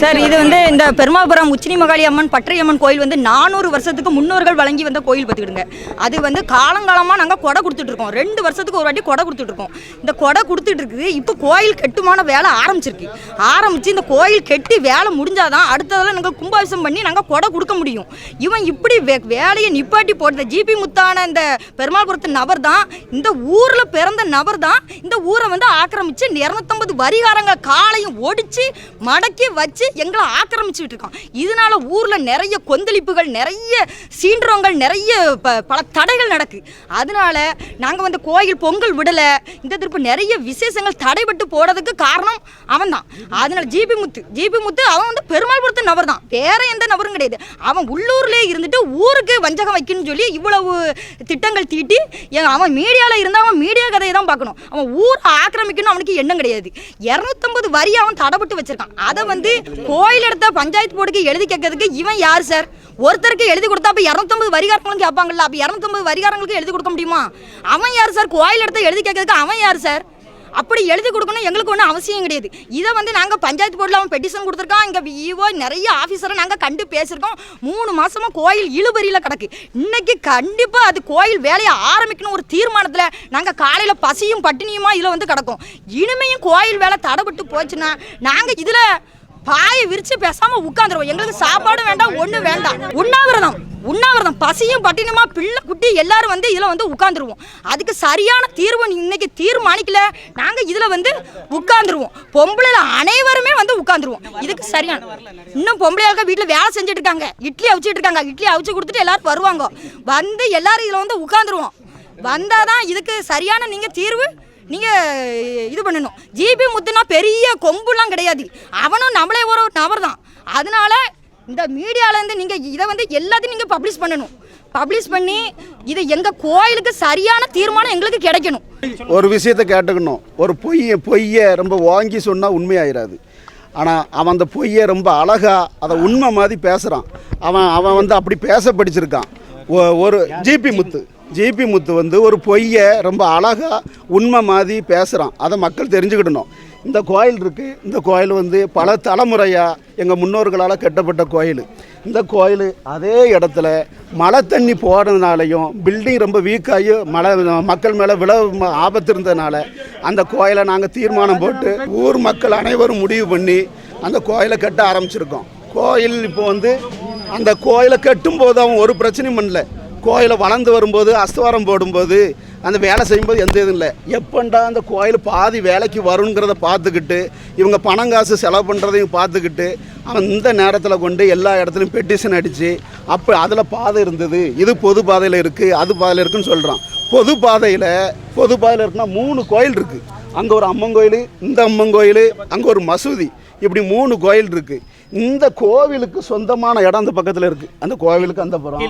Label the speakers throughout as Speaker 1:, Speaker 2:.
Speaker 1: Sir இது வந்து இந்த பெருமாபுரம் உச்சினி மகாளி அம்மன் பற்றையம்மன் கோயில் வந்து நானூறு வருஷத்துக்கு முன்னோர்கள் வழங்கி வந்த கோயில் பார்த்துக்கிடுங்க. அது வந்து காலங்காலமாக நாங்கள் கொடை கொடுத்துட்ருக்கோம் ரெண்டு வருஷத்துக்கு ஒரு வாட்டி கொடை கொடுத்துட்ருக்கோம் இந்த கொடை கொடுத்துட்டு இருக்குது இப்போ கோயில் கட்டுமான வேலை ஆரம்பிச்சிருக்கு. ஆரம்பித்து இந்த கோயில் கெட்டி வேலை முடிஞ்சாதான் அடுத்ததில் நாங்கள் கும்பாபிஷம் பண்ணி நாங்கள் கொடை கொடுக்க முடியும். இவன் இப்படி வே வேலையை நிப்பாட்டி போட்ட ஜிபி முத்தான இந்த பெருமாள்புரத்து நபர் தான் இந்த ஊரில் பிறந்த நபர் தான் இந்த ஊரை வந்து ஆக்கிரமித்து இரநூத்தம்பது வரிகாரங்களை காலையும் ஒடிச்சு மடக்கி வச்சு எங்களை ஆக்கிரமிச்சுட்டு இருக்கோம் இதனால ஊரில் நிறைய கொந்தளிப்புகள் நிறைய சீன்றவங்கள் நிறைய ப- பல தடைகள் நடக்கு. அதனால நாங்கள் வந்து கோயில் பொங்கல் விடலை. இந்த திருப்பு நிறைய விசேஷங்கள் தடைபட்டு போறதுக்கு காரணம் அவன் தான் அதனால ஜிபி முத்து ஜிபி முத்து அவன் வந்து பெருமாள்புரத்து நபர் தான் வேற எந்த நபரும் கிடையாது. அவன் உள்ளூர்லேயே இருந்துட்டு ஊருக்கு வஞ்சகம் வைக்கணும்னு சொல்லி இவ்வளவு திட்டங்கள் தீட்டி எ- அவன் மீடியாவில் இருந்தால் அவன் மீடியா கதையை தான் பார்க்கணும். அவன் ஊரை ஆக்கிரமிக்கணும் அவனுக்கு எண்ணம் கிடையாது. இரநூத்தம்பது வரி அவன் தடைப்பட்டு வச்சிருக்கான். அதை வந்து கோயில் எடுத்த பஞ்சாயத்து போர்டுக்கு எழுதி கேட்கறதுக்கு இவன் யார் சார் ஒருத்தருக்கு எழுதி கொடுத்தா அப்போ இரநூத்தம்பது வரிகாரங்களும் கேட்பாங்கல்ல அப்போ இரநூத்தம்பது வரிகாரங்களுக்கு எழுதி கொடுக்க முடியுமா? அவன் யார் சார் கோயில் எடுத்த எழுதி கேட்கறதுக்கு அவன் யார் சார் அப்படி எழுதி கொடுக்கணும் எங்களுக்கு ஒன்றும் அவசியம் கிடையாது. இதை வந்து நாங்கள் பஞ்சாயத்து போர்டில் அவன் பெட்டிஷன் கொடுத்துருக்கான். இங்கே விஓ நிறைய ஆஃபீஸரை நாங்கள் கண்டு பேசியிருக்கோம். மூணு மாதமாக கோயில் இழுபறியில் கிடக்கு. இன்னைக்கு கண்டிப்பாக அது கோயில் வேலையை ஆரம்பிக்கணும் ஒரு தீர்மானத்தில் நாங்கள் காலையில் பசியும் பட்டினியுமா இதில் வந்து கிடக்கும். இனிமையும் கோயில் வேலை தடைபட்டு போச்சுன்னா நாங்கள் இதில் பாயை விரிச்சு பேசாம உட்காந்துருவோம் எங்களுக்கு சாப்பாடும் வேண்டாம் ஒண்ணு வேண்டாம். உண்ணாவிரதம் உண்ணாவிரதம். பசியும் பட்டினமா பிள்ளை குட்டி எல்லாரும் வந்து இதுல வந்து உட்காந்துருவோம் அதுக்கு சரியான தீர்வு இன்னைக்கு தீர்மானிக்கல. நாங்க இதுல வந்து உட்காந்துருவோம் பொம்பளைல அனைவருமே வந்து உட்காந்துருவோம் இதுக்கு சரியான. இன்னும் பொம்பளையாக்க வீட்டுல வேலை செஞ்சுட்டு இருக்காங்க இட்லி அவிச்சிட்டு இருக்காங்க இட்லி அவிச்சு கொடுத்துட்டு எல்லாரும் வருவாங்க. வந்து எல்லாரும் இதுல வந்து உட்காந்துருவோம் வந்தாதான் இதுக்கு சரியான நீங்க தீர்வு நீங்கள் இது பண்ணணும். ஜிபி முத்துனா பெரிய கொம்புலாம் கிடையாது. அவனும் நம்மளே ஒரு நபர் தான். அதனால இந்த மீடியாலேருந்து நீங்கள் இதை வந்து எல்லாத்தையும் நீங்கள் பப்ளிஷ் பண்ணணும். பப்ளிஷ் பண்ணி இது எங்கள் கோயிலுக்கு சரியான தீர்மானம் எங்களுக்கு கிடைக்கணும்.
Speaker 2: ஒரு விஷயத்தை கேட்டுக்கணும். ஒரு பொய்யை பொய்யை ரொம்ப வாங்கி சொன்னால் உண்மையாயிராது. ஆனால் அவன் அந்த பொய்யை ரொம்ப அழகாக அதை உண்மை மாதிரி பேசுகிறான் அவன் அவன் வந்து அப்படி பேச படிச்சிருக்கான். ஒரு ஜிபி முத்து. ஜிபி முத்து வந்து ஒரு பொய்யை ரொம்ப அழகாக உண்மை மாதிரி பேசுகிறான் அதை மக்கள் தெரிஞ்சுக்கிடணும். இந்த கோயில் இருக்குது இந்த கோயில் வந்து பல தலைமுறையாக எங்கள் முன்னோர்களால் கட்டப்பட்ட கோயில். இந்த கோயில் அதே இடத்துல மழை தண்ணி போடுறதுனாலையும் பில்டிங் ரொம்ப வீக்காகி மழை மக்கள் மேலே விழ ஆபத்து இருந்ததுனால அந்த கோயிலை நாங்கள் தீர்மானம் போட்டு ஊர் மக்கள் அனைவரும் முடிவு பண்ணி அந்த கோயிலை கட்ட ஆரம்பிச்சிருக்கோம். கோயில் இப்போ வந்து அந்த கோயிலை கட்டும்போது அவன் ஒரு பிரச்சனையும் பண்ணல. கோயிலை வளர்ந்து வரும்போது அஸ்தவாரம் போடும்போது அந்த வேலை செய்யும்போது எந்த இதுவும் இல்லை. எப்பண்டா அந்த கோயில் பாதி வேலைக்கு வருங்கிறத பார்த்துக்கிட்டு இவங்க பணம் காசு செலவு பண்ணுறதையும் பார்த்துக்கிட்டு அவன் இந்த நேரத்தில் கொண்டு எல்லா இடத்துலையும் பெட்டிஷன் அடித்து அப்போ அதில் பாதை இருந்தது. இது பொது பாதையில் இருக்குது அது பாதையில் இருக்குன்னு சொல்கிறான் பொது பாதையில் பொது பாதையில் இருக்குன்னா மூணு கோயில் இருக்குது அங்கே ஒரு அம்மன் கோயில் இந்த அம்மன் கோயில் அங்கே ஒரு மசூதி. இப்படி மூணு கோயில் இருக்குது இந்த கோவிலுக்கு சொந்தமான இடம் அந்த பக்கத்தில் இருக்குது அந்த கோவிலுக்கு அந்த புறம்.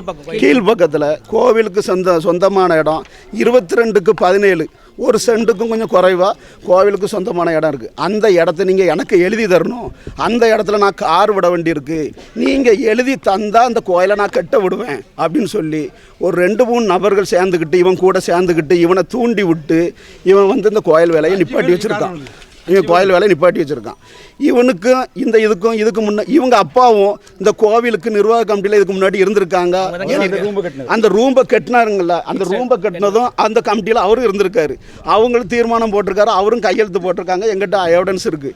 Speaker 2: கீழ் பக்கத்தில் கோவிலுக்கு சொந்த சொந்தமான இடம். இருபத்தி ரெண்டுக்கு பதினேழு. ஒரு சென்ட்டுக்கும் கொஞ்சம் குறைவா கோவிலுக்கு சொந்தமான இடம் இருக்குது அந்த இடத்த நீங்கள் எனக்கு எழுதி தரணும். அந்த இடத்துல நான் கார் விட வேண்டியிருக்கு. நீங்கள் எழுதி தந்தால் அந்த கோயிலை நான் கட்ட விடுவேன் அப்படின்னு சொல்லி ஒரு ரெண்டு மூணு நபர்கள் சேர்ந்துக்கிட்டு இவன் கூட சேர்ந்துக்கிட்டு இவனை தூண்டி விட்டு இவன் வந்து இந்த கோயில் வேலையை நிப்பாட்டி வச்சுருக்கான். இவன் கோயில் வேலையை நிப்பாட்டி வச்சுருக்கான். இவனுக்கும் இந்த இதுக்கும் இதுக்கு முன்ன இவங்க அப்பாவும் இந்த கோவிலுக்கு நிர்வாக கமிட்டியில் இதுக்கு முன்னாடி இருந்திருக்காங்க. அந்த ரூம்பை கட்டினாருங்கல்ல அந்த ரூம்பை கட்டினதும் அந்த கமிட்டியில் அவரும் இருந்திருக்காரு. அவங்களும் தீர்மானம் போட்டிருக்காரு அவரும் கையெழுத்து போட்டிருக்காங்க எங்கிட்ட எவிடன்ஸ் இருக்குது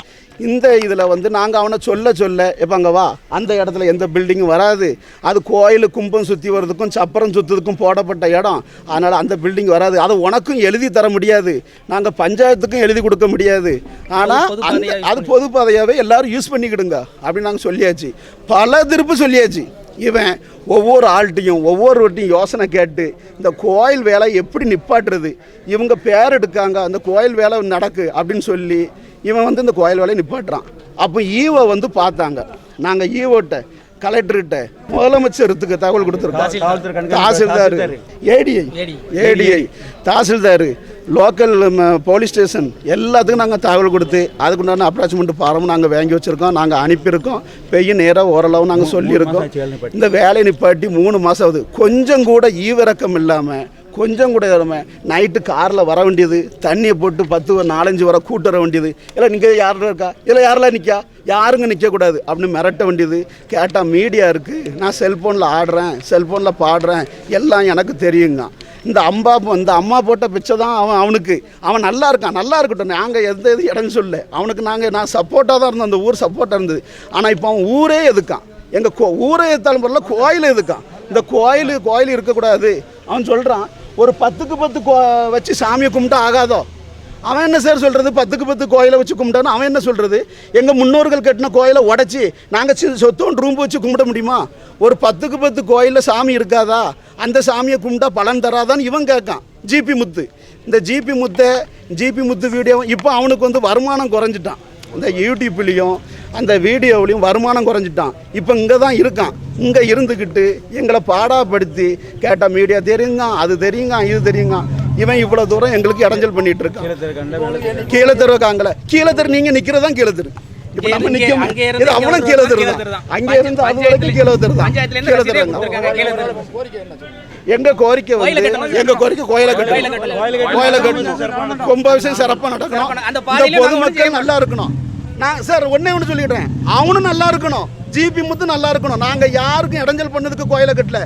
Speaker 2: இந்த இதில் வந்து நாங்கள் அவனை சொல்ல சொல்ல எப்போ அங்கே வா. அந்த இடத்துல எந்த பில்டிங்கும் வராது. அது கோயில் கும்பம் சுற்றி வர்றதுக்கும் சப்பரம் சுற்றுறதுக்கும் போடப்பட்ட இடம். அதனால் அந்த பில்டிங் வராது. அதை உனக்கும் எழுதி தர முடியாது. நாங்கள் பஞ்சாயத்துக்கும் எழுதி கொடுக்க முடியாது. ஆனால் அந்த அது பொது பாதையாகவே எல்லாரும் யூஸ் பண்ணிக்கிடுங்க. அப்படின்னு நாங்கள் சொல்லியாச்சு. பல திருப்பு சொல்லியாச்சு. இவன் ஒவ்வொரு ஆள்கிட்டையும் ஒவ்வொருவர்ட்டையும் யோசனை கேட்டு இந்த கோயில் வேலை எப்படி நிப்பாட்டுறது? இவங்க பேர் எடுக்காங்க அந்த கோயில் வேலை நடக்கு அப்படின்னு சொல்லி இவன் வந்து இந்த கோயில் வேலையை நிப்பாட்டுறான். அப்போ ஈவோ வந்து பார்த்தாங்க. நாங்கள் ஈவோட்ட கலெக்டர்கிட்ட முதலமைச்சருக்கு தகவல் கொடுத்துருக்கோம் தாசில்தார். ADI. ADI. Tahsildar. Local police station. எல்லாத்துக்கும் நாங்கள் தகவல் கொடுத்து அதுக்குண்டான அப்ராச்மெண்ட் ஃபாரமும் நாங்கள் வாங்கி வச்சுருக்கோம். நாங்கள் அனுப்பியிருக்கோம். பெய்ய நேராக ஓரளவு நாங்கள் சொல்லியிருக்கோம். இந்த வேலையை நிப்பாட்டி மூணு மாதம் ஆகுது. கொஞ்சம் கூட ஈவிரக்கம் இல்லாமல் கொஞ்சம் கூட இல்லாமல் நைட்டு காரில் வர வேண்டியது தண்ணியை போட்டு பத்து நாலஞ்சு வர கூட்டு வர வேண்டியது. இல்லை நீங்கள் யாரும் இருக்கா? இல்லை யாரெல்லாம் நிற்கா யாருங்க நிற்கக்கூடாது அப்படின்னு மிரட்ட வேண்டியது. கேட்டால் மீடியா இருக்குது நான் செல்ஃபோனில் ஆடுறேன் செல்ஃபோனில் பாடுறேன். எல்லாம் எனக்கு தெரியுங்க. இந்த அம்பா இந்த அம்மா போட்ட பிச்சை தான் அவன் அவனுக்கு. அவன் நல்லா இருக்கான் நல்லா இருக்கட்டும். நாங்கள் எந்த இது இடம் சொல்ல அவனுக்கு நாங்கள் நான் சப்போர்ட்டாக தான் இருந்தோம். அந்த ஊர் சப்போர்ட்டாக இருந்தது. ஆனால் இப்போ அவன் ஊரே எதுக்கான்? எங்கள் கோ ஊரே எத்தாலும் பரவாயில்ல கோயில் எதுக்கான்? இந்த கோயில் கோயில் இருக்கக்கூடாது. அவன் சொல்கிறான் ஒரு பத்துக்கு பத்து கோ வச்சு சாமியை கும்பிட்டா ஆகாதோ? அவன் என்ன சார் சொல்கிறது பத்துக்கு பத்து கோயிலை வச்சு கும்பிட்டான்னு அவன் என்ன சொல்கிறது எங்கள் முன்னோர்கள் கட்டின கோயிலை உடச்சி நாங்கள் சொத்தோண்டு ரூம் வச்சு கும்பிட முடியுமா? ஒரு பத்துக்கு பத்து கோயிலில் சாமி இருக்காதா? அந்த சாமியை கும்பிட்டா பலன் தராதான்னு இவன் கேட்கான். ஜிபி முத்து. இந்த ஜிபி முத்தை ஜிபி முத்து வீடியோ இப்போ அவனுக்கு வந்து வருமானம் குறைஞ்சிட்டான். இந்த யூடியூப்லேயும் அந்த வீடியோவிலையும் வருமானம் குறைஞ்சிட்டான். இப்போ இங்கே தான் இருக்கான். இங்கே இருந்துக்கிட்டு எங்களை பாடாப்படுத்தி கேட்டால் மீடியா தெரியுங்க அது தெரியுங்க இது தெரியுங்க. இவன் இவ்வளோ தூரம் எங்களுக்கு இடைஞ்சல் பண்ணிட்டு இருக்கான் கீழே தெரு காங்கல. கீழே தெரு நீங்கள் நிற்கிறது தான் கீழே தெரு. இப்போ நம்ம நிற்க இது அவனும் கீழே தெரு தான். அங்கே இருந்து அது வரைக்கும் கீழே தெரு தான். கீழே. எங்க கோரிக்கை வந்து. எங்க கோரிக்கை கோயிலை கட்டணும். கோயிலை கட்டணும். கும்பாபிஷேகம் சிறப்பாக நடக்கணும். இந்த
Speaker 3: நாங்க
Speaker 2: பொதுமக்கள் நல்லா இருக்கணும். நான் சார் ஒண்ணே ஒன்று சொல்லிடுறேன். அவனும் நல்லா இருக்கணும். ஜிபி முத்து நல்லா இருக்கணும். நாங்க யாருக்கும் இடைஞ்சல் பண்ணதுக்கு கோயிலை கட்டல.